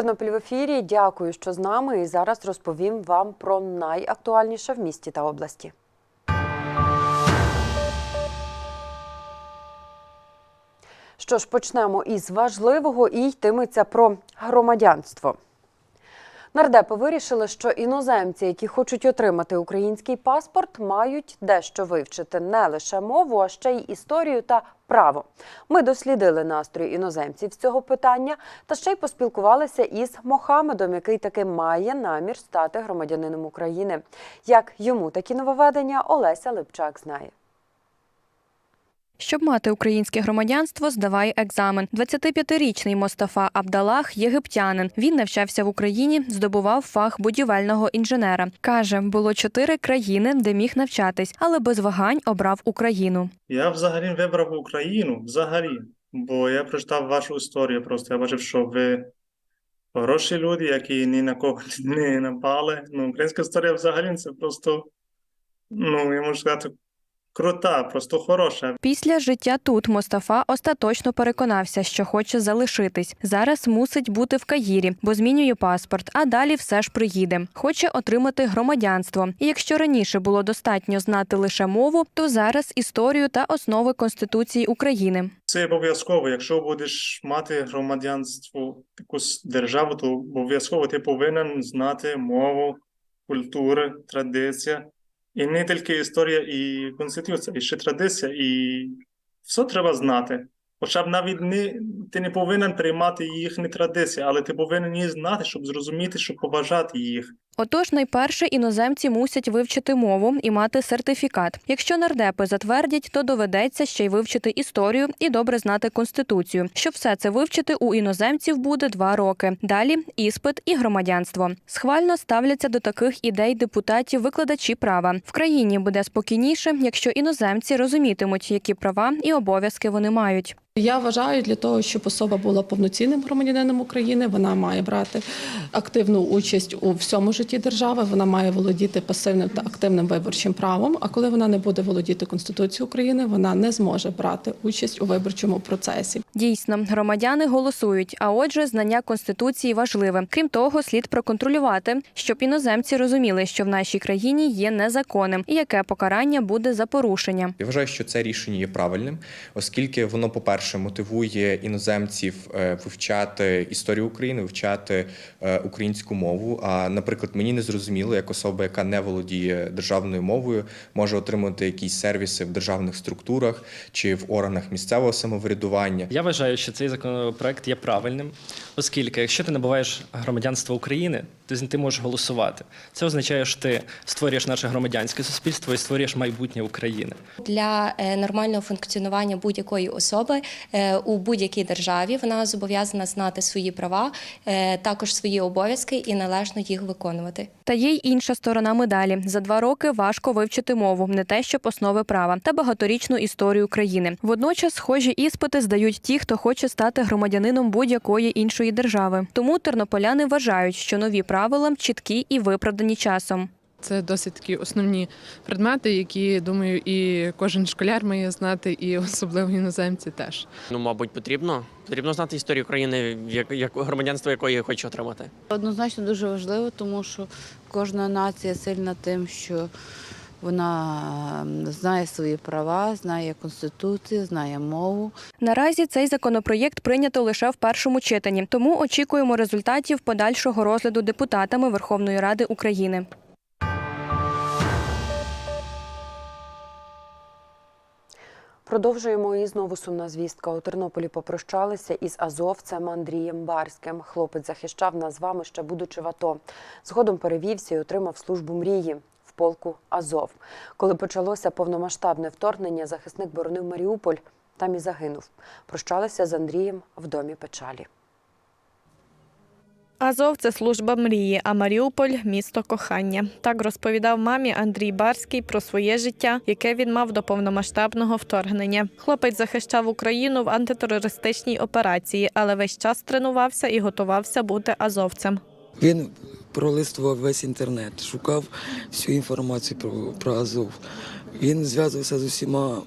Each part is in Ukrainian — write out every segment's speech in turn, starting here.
Тернопіль в ефірі. Дякую, що з нами. І зараз розповім вам про найактуальніше в місті та області. Що ж, почнемо із важливого і йтиметься про громадянство. Нардепи вирішили, що іноземці, які хочуть отримати український паспорт, мають дещо вивчити не лише мову, а ще й історію та право. Ми дослідили настрої іноземців з цього питання та ще й поспілкувалися із Мохамедом, який таки має намір стати громадянином України. Як йому такі нововведення, Олеся Липчак знає. Щоб мати українське громадянство, здавай екзамен. 25-річний Мостафа Абдалах – єгиптянин. Він навчався в Україні, здобував фах будівельного інженера. Каже, було чотири країни, де міг навчатись, але без вагань обрав Україну. Я взагалі вибрав Україну, взагалі, бо я прочитав вашу історію просто. Я бачив, що ви хороші люди, які ні на кого не напали. Ну, українська історія взагалі це просто, ну, я можу сказати, крута, просто хороша. Після життя тут Мостафа остаточно переконався, що хоче залишитись. Зараз мусить бути в Каїрі, бо змінює паспорт, а далі все ж приїде. Хоче отримати громадянство. І якщо раніше було достатньо знати лише мову, то зараз історію та основи Конституції України. Це обов'язково. Якщо будеш мати громадянство якусь державу, то обов'язково ти повинен знати мову, культури, традиція. І не тільки історія і конституція, і ще традиція, і все треба знати. Хоча б навіть не, ти не повинен приймати їхні традиції, але ти повинен їх знати, щоб зрозуміти, щоб поважати їх. Отож, найперше іноземці мусять вивчити мову і мати сертифікат. Якщо нардепи затвердять, то доведеться ще й вивчити історію і добре знати конституцію. Щоб все це вивчити, у іноземців буде два роки. Далі іспит і громадянство. Схвально ставляться до таких ідей депутатів викладачі права. В країні буде спокійніше, якщо іноземці розумітимуть, які права і обов'язки вони мають. Я вважаю, для того, щоб особа була повноцінним громадянином України, вона має брати активну участь у всьому житті держави. Вона має володіти пасивним та активним виборчим правом. А коли вона не буде володіти Конституцією України, вона не зможе брати участь у виборчому процесі. Дійсно, громадяни голосують, а отже, знання конституції важливе. Крім того, слід проконтролювати, щоб іноземці розуміли, що в нашій країні є незаконним і яке покарання буде за порушення. Я вважаю, що це рішення є правильним, оскільки воно, по-перше, мотивує іноземців е, вивчати історію України, вивчати е, українську мову. А, наприклад, мені не зрозуміло, як особа, яка не володіє державною мовою, може отримати якісь сервіси в державних структурах чи в органах місцевого самоврядування. Я вважаю, що цей законопроект є правильним, оскільки якщо ти набуваєш громадянство України, ти, ти можеш голосувати. Це означає, що ти створюєш наше громадянське суспільство і створюєш майбутнє України. Для е, нормального функціонування будь-якої особи е, у будь-якій державі вона зобов'язана знати свої права, е, також свої обов'язки і належно їх виконувати. Та є й інша сторона медалі. За два роки важко вивчити мову, не те, щоб основи права та багаторічну історію країни. Водночас схожі іспити здають ті, хто хоче стати громадянином будь-якої іншої держави. Тому тернополяни вважають, що нові правила чіткі і виправдані часом. Це досить такі основні предмети, які думаю, і кожен школяр має знати, і особливо іноземці теж. Ну, мабуть, потрібно. Потрібно знати історію країни, як, як громадянство якої хочу отримати. Однозначно дуже важливо, тому що кожна нація сильна тим, що вона знає свої права, знає конституцію, знає мову. Наразі цей законопроєкт прийнято лише в першому читанні, тому очікуємо результатів подальшого розгляду депутатами Верховної Ради України. Продовжуємо і знову сумна звістка. У Тернополі попрощалися із азовцем Андрієм Барським. Хлопець захищав нас з вами ще будучи в АТО. Згодом перевівся і отримав службу мрії полку Азов. Коли почалося повномасштабне вторгнення, захисник боронив Маріуполь. Там і загинув. Прощалися з Андрієм в домі печалі. Азов це служба мрії, а Маріуполь місто кохання. Так розповідав мамі Андрій Барський про своє життя, яке він мав до повномасштабного вторгнення. Хлопець захищав Україну в антитерористичній операції, але весь час тренувався і готувався бути азовцем. Він пролистував весь інтернет, шукав всю інформацію про, про Азов. Він зв'язувався з усіма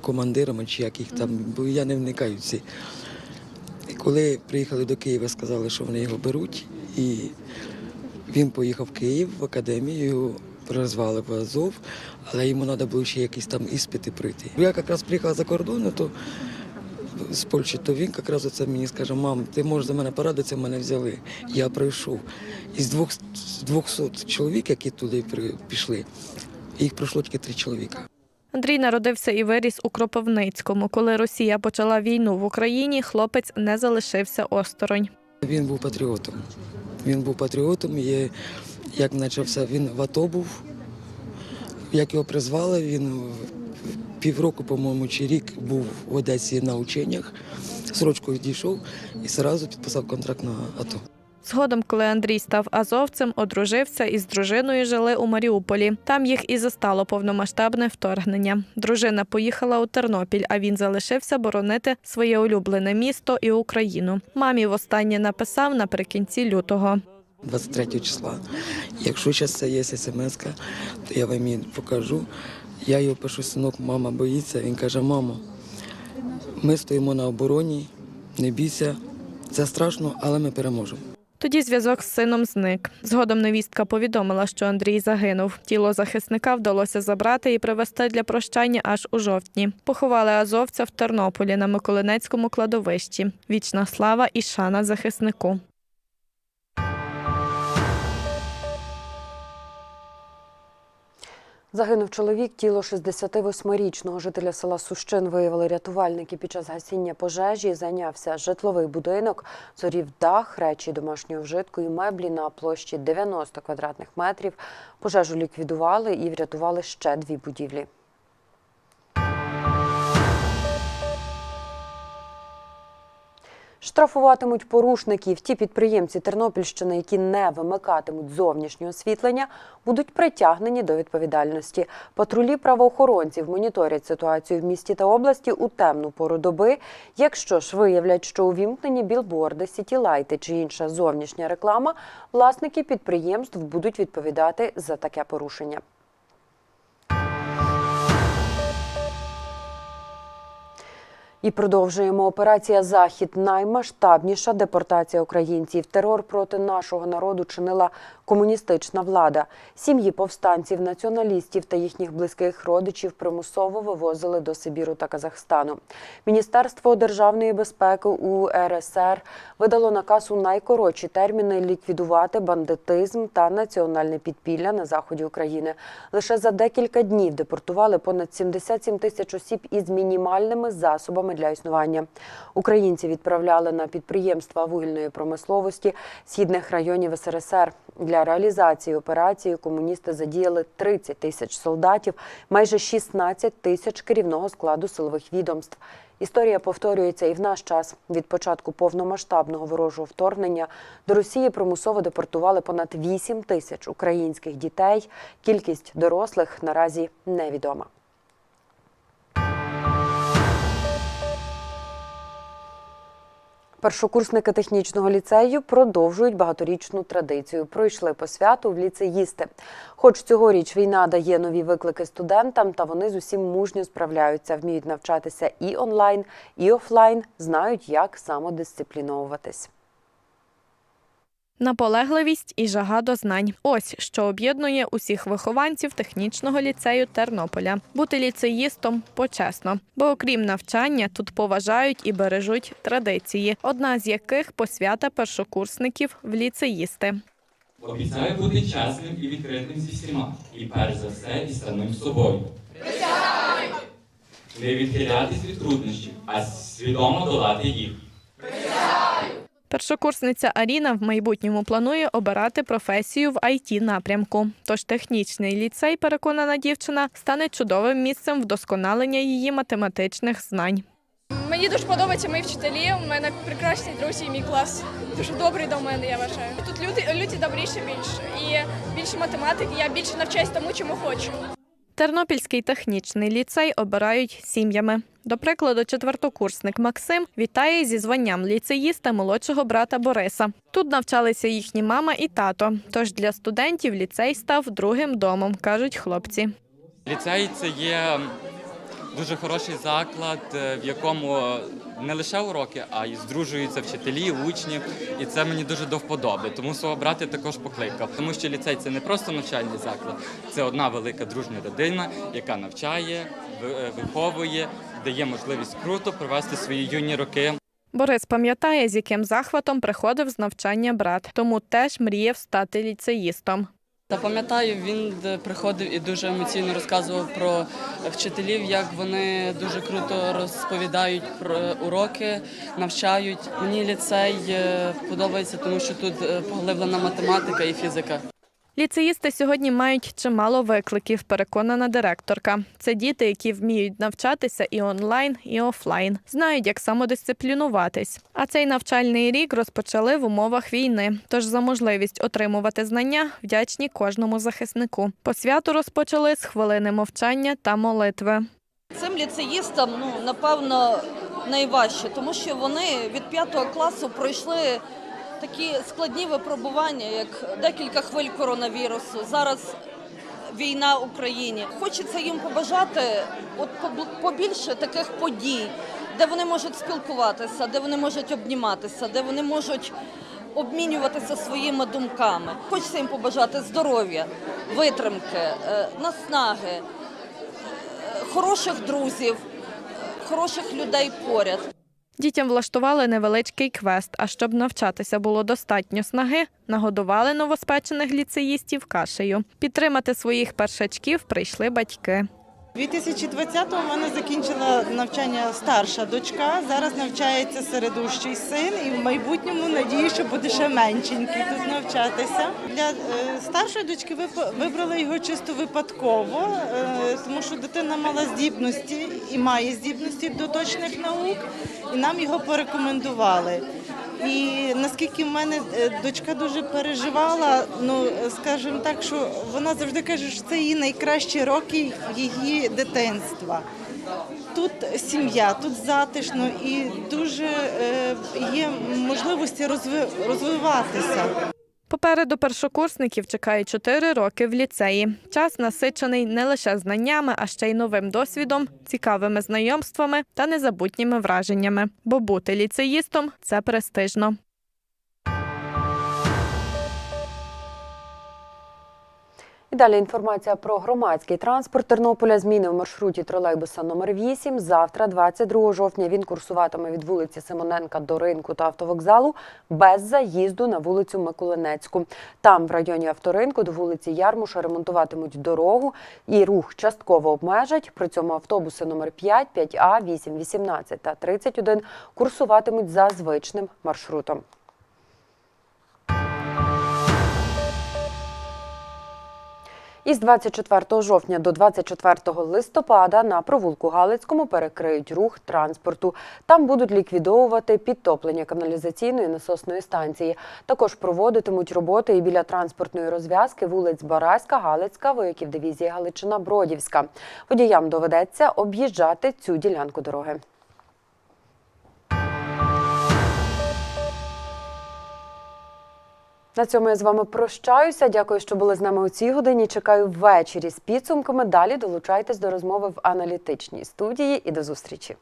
командирами, чи як їх там, бо я не вникаю в ці. І коли приїхали до Києва, сказали, що вони його беруть, і він поїхав в Київ в академію, призвали в Азов, але йому треба було ще якісь там іспити пройти. Я якраз приїхав за кордону, то з Польщі, то він якраз оце мені скаже, мам, ти можеш за мене порадитися, мене взяли. Я пройшов. Із двох, з 200 чоловік, які туди пішли, їх пройшло тільки три чоловіка. Андрій народився і виріс у Кропивницькому. Коли Росія почала війну в Україні, хлопець не залишився осторонь. Він був патріотом. Він був патріотом. І як почався, він в АТО був. Як його призвали, він півроку, по-моєму, чи рік був в Одесі на ученнях. Срочку дійшов і одразу підписав контракт на АТО. Згодом, коли Андрій став азовцем, одружився і з дружиною жили у Маріуполі. Там їх і застало повномасштабне вторгнення. Дружина поїхала у Тернопіль, а він залишився боронити своє улюблене місто і Україну. Мамі востаннє написав наприкінці лютого. 23 числа. Якщо зараз це є смс, то я вам її покажу. Я його пишу, синок, мама боїться. Він каже, мамо, ми стоїмо на обороні, не бійся. Це страшно, але ми переможемо. Тоді зв'язок з сином зник. Згодом невістка повідомила, що Андрій загинув. Тіло захисника вдалося забрати і привезти для прощання аж у жовтні. Поховали азовця в Тернополі на Миколинецькому кладовищі. Вічна слава і шана захиснику. Загинув чоловік. Тіло 68-річного жителя села Сущин виявили рятувальники під час гасіння пожежі. Зайнявся житловий будинок, зорів дах, речі домашнього вжитку і меблі на площі 90 квадратних метрів. Пожежу ліквідували і врятували ще дві будівлі. Штрафуватимуть порушників. Ті підприємці Тернопільщини, які не вимикатимуть зовнішнє освітлення, будуть притягнені до відповідальності. Патрулі правоохоронців моніторять ситуацію в місті та області у темну пору доби. Якщо ж виявлять, що увімкнені білборди, сітілайти чи інша зовнішня реклама, власники підприємств будуть відповідати за таке порушення. І продовжуємо. Операція Захід наймасштабніша депортація українців. Терор проти нашого народу чинила комуністична влада. Сім'ї повстанців, націоналістів та їхніх близьких родичів примусово вивозили до Сибіру та Казахстану. Міністерство державної безпеки УРСР видало наказ у найкоротші терміни ліквідувати бандитизм та національне підпілля на заході України. Лише за декілька днів депортували понад 77 тисяч осіб із мінімальними засобами для існування. Українці відправляли на підприємства вугільної промисловості східних районів СРСР. Для реалізації операції комуністи задіяли 30 тисяч солдатів, майже 16 тисяч керівного складу силових відомств. Історія повторюється і в наш час. Від початку повномасштабного ворожого вторгнення до Росії примусово депортували понад 8 тисяч українських дітей. Кількість дорослих наразі невідома. Першокурсники технічного ліцею продовжують багаторічну традицію. Пройшли по святу в ліцеїсти. Хоч цьогоріч війна дає нові виклики студентам, та вони з усім мужньо справляються, вміють навчатися і онлайн, і офлайн, знають, як самодисципліновуватись. Наполегливість і жага до знань. Ось що об'єднує усіх вихованців технічного ліцею Тернополя. Бути ліцеїстом почесно, бо окрім навчання тут поважають і бережуть традиції, одна з яких посвята першокурсників в ліцеїсти. Обіцяю бути чесним і відкритим зі всіма, і перш за все із самим собою. Присягаю! Не відхилятись від труднощів, а свідомо долати їх. Першокурсниця Аріна в майбутньому планує обирати професію в it напрямку. Тож технічний ліцей, переконана дівчина, стане чудовим місцем вдосконалення її математичних знань. Мені дуже подобаються мої вчителі. У мене прекрасні друзі, і мій клас дуже добрий до мене. Я вважаю. Тут люди люди добріші більше і більше математики. Я більше навчаюсь тому, чому хочу. Тернопільський технічний ліцей обирають сім'ями. До прикладу, четвертокурсник Максим вітає зі званням ліцеїста молодшого брата Бориса. Тут навчалися їхні мама і тато. Тож для студентів ліцей став другим домом, кажуть хлопці. Ліцей це є дуже хороший заклад, е, в якому не лише уроки, а й здружуються вчителі, учні. І це мені дуже до вподоби. Тому свого брата також покликав. Тому що ліцей це не просто навчальний заклад, це одна велика дружня родина, яка навчає, е, виховує, дає можливість круто провести свої юні роки. Борис пам'ятає, з яким захватом приходив з навчання брат, тому теж мріяв стати ліцеїстом. Та пам'ятаю, він е, приходив і дуже емоційно розказував про вчителів, як вони дуже круто розповідають про уроки, навчають. Мені ліцей е, подобається, тому що тут е, поглиблена математика і фізика. Ліцеїсти сьогодні мають чимало викликів, переконана директорка. Це діти, які вміють навчатися і онлайн, і офлайн, знають, як самодисциплінуватись. А цей навчальний рік розпочали в умовах війни. Тож за можливість отримувати знання вдячні кожному захиснику. По святу розпочали з хвилини мовчання та молитви. Цим ліцеїстам, ну напевно, найважче, тому що вони від п'ятого класу пройшли такі складні випробування, як декілька хвиль коронавірусу. Зараз війна в Україні. Хочеться їм побажати от побільше таких подій, де вони можуть спілкуватися, де вони можуть обніматися, де вони можуть обмінюватися своїми думками. Хочеться їм побажати здоров'я, витримки, е, наснаги е, хороших друзів, хороших людей поряд. Дітям влаштували невеличкий квест. А щоб навчатися було достатньо снаги, нагодували новоспечених ліцеїстів кашею. Підтримати своїх першачків прийшли батьки. 2020-го в мене закінчила навчання старша дочка. Зараз навчається середущий син, і в майбутньому надію, що буде ще меншенький тут навчатися. Для е, старшої дочки вибрали його чисто випадково, е, тому що дитина мала здібності і має здібності до точних наук, і нам його порекомендували. І наскільки в мене е, дочка дуже переживала, ну скажімо так, що вона завжди каже, що це її найкращі роки її дитинства. Тут сім'я, тут затишно і дуже е, є можливості розви- розвиватися. Попереду першокурсників чекає чотири роки в ліцеї. Час насичений не лише знаннями, а ще й новим досвідом, цікавими знайомствами та незабутніми враженнями. Бо бути ліцеїстом це престижно. І далі інформація про громадський транспорт Тернополя. Зміни в маршруті тролейбуса номер 8 Завтра, 22 жовтня, він курсуватиме від вулиці Симоненка до ринку та автовокзалу без заїзду на вулицю Миколинецьку. Там, в районі авторинку, до вулиці Ярмуша ремонтуватимуть дорогу і рух частково обмежать. При цьому автобуси номер 5, 5А, 8, 18 та 31 курсуватимуть за звичним маршрутом. Із 24 жовтня до 24 листопада на провулку Галицькому перекриють рух транспорту. Там будуть ліквідовувати підтоплення каналізаційної насосної станції. Також проводитимуть роботи і біля транспортної розв'язки вулиць Бараська, Галицька, вояків дивізії Галичина, Бродівська. Водіям доведеться об'їжджати цю ділянку дороги. На цьому я з вами прощаюся. Дякую, що були з нами у цій годині. Чекаю ввечері з підсумками. Далі долучайтесь до розмови в аналітичній студії і до зустрічі.